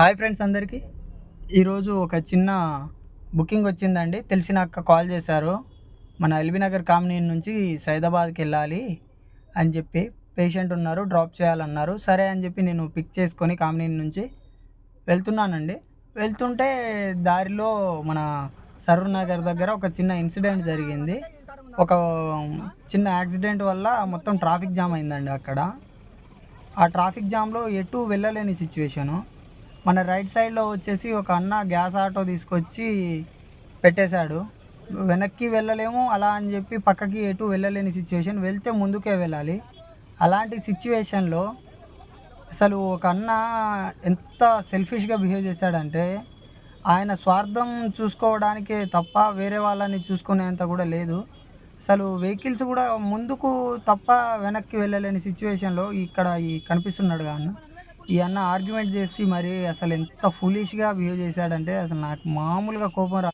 Hi friends అందరికీ. ఈరోజు ఒక చిన్న బుకింగ్ వచ్చిందండి. తెలిసిన అక్క కాల్ చేశారు. మన ఎల్బీ నగర్ కామినీ నుంచి సైదాబాద్కి వెళ్ళాలి అని చెప్పి పేషెంట్ ఉన్నారు డ్రాప్ చేయాలన్నారు. సరే అని చెప్పి నేను పిక్ చేసుకొని కామినీ నుంచి వెళ్తున్నానండి. వెళ్తుంటే దారిలో మన సరూర్ నగర్ దగ్గర ఒక చిన్న ఇన్సిడెంట్ జరిగింది. ఒక చిన్న యాక్సిడెంట్ వల్ల మొత్తం ట్రాఫిక్ జామ్ అయిందండి అక్కడ. ఆ ట్రాఫిక్ జామ్లో ఎటు వెళ్ళలేని సిచ్యువేషను. మన రైట్ సైడ్లో వచ్చేసి ఒక అన్న గ్యాస్ ఆటో తీసుకొచ్చి పెట్టేశాడు. వెనక్కి వెళ్ళలేము అలా అని చెప్పి పక్కకి ఎటు వెళ్ళలేని సిచ్యువేషన్ వెళ్తే ముందుకే వెళ్ళాలి. అలాంటి సిచ్యువేషన్లో అసలు ఒక అన్న ఎంత సెల్ఫిష్గా బిహేవ్ చేశాడంటే ఆయన స్వార్థం చూసుకోవడానికే తప్ప వేరే వాళ్ళని చూసుకునేంత కూడా లేదు. అసలు వెహికల్స్ కూడా ముందుకు తప్ప వెనక్కి వెళ్ళలేని సిచ్యువేషన్లో ఇక్కడ ఈ కనిపిస్తున్నాడు కానీ ఈ అన్న ఆర్గ్యుమెంట్ చేసి మరి అసలు ఎంత ఫులిష్గా బిహేవ్ చేశాడంటే అసలు నాకు మామూలుగా కోపం రా